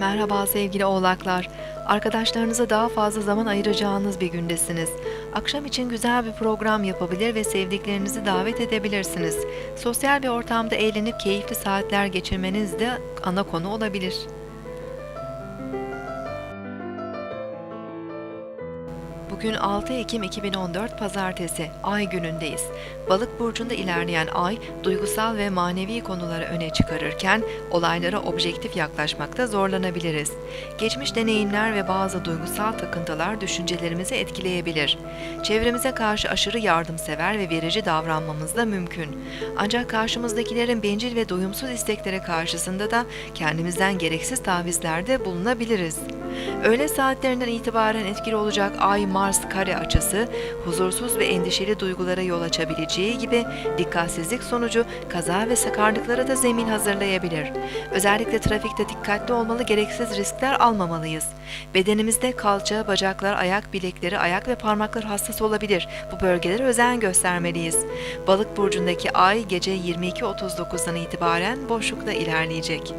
Merhaba sevgili oğlaklar. Arkadaşlarınıza daha fazla zaman ayıracağınız bir gündesiniz. Akşam için güzel bir program yapabilir ve sevdiklerinizi davet edebilirsiniz. Sosyal bir ortamda eğlenip keyifli saatler geçirmeniz de ana konu olabilir. Bugün 6 Ekim 2014 Pazartesi, Ay günündeyiz. Balık burcunda ilerleyen Ay, duygusal ve manevi konuları öne çıkarırken olaylara objektif yaklaşmakta zorlanabiliriz. Geçmiş deneyimler ve bazı duygusal takıntılar düşüncelerimizi etkileyebilir. Çevremize karşı aşırı yardımsever ve verici davranmamız da mümkün. Ancak karşımızdakilerin bencil ve doyumsuz istekleri karşısında da kendimizden gereksiz tavizlerde bulunabiliriz. Öğle saatlerinden itibaren etkili olacak Ay-Mars kare açısı, huzursuz ve endişeli duygulara yol açabileceği gibi dikkatsizlik sonucu kaza ve sakarlıklara da zemin hazırlayabilir. Özellikle trafikte dikkatli olmalı, gereksiz riskler almamalıyız. Bedenimizde kalça, bacaklar, ayak bilekleri, ayak ve parmaklar hassas olabilir. Bu bölgelere özen göstermeliyiz. Balık burcundaki Ay gece 22.39'dan itibaren boşlukta ilerleyecek.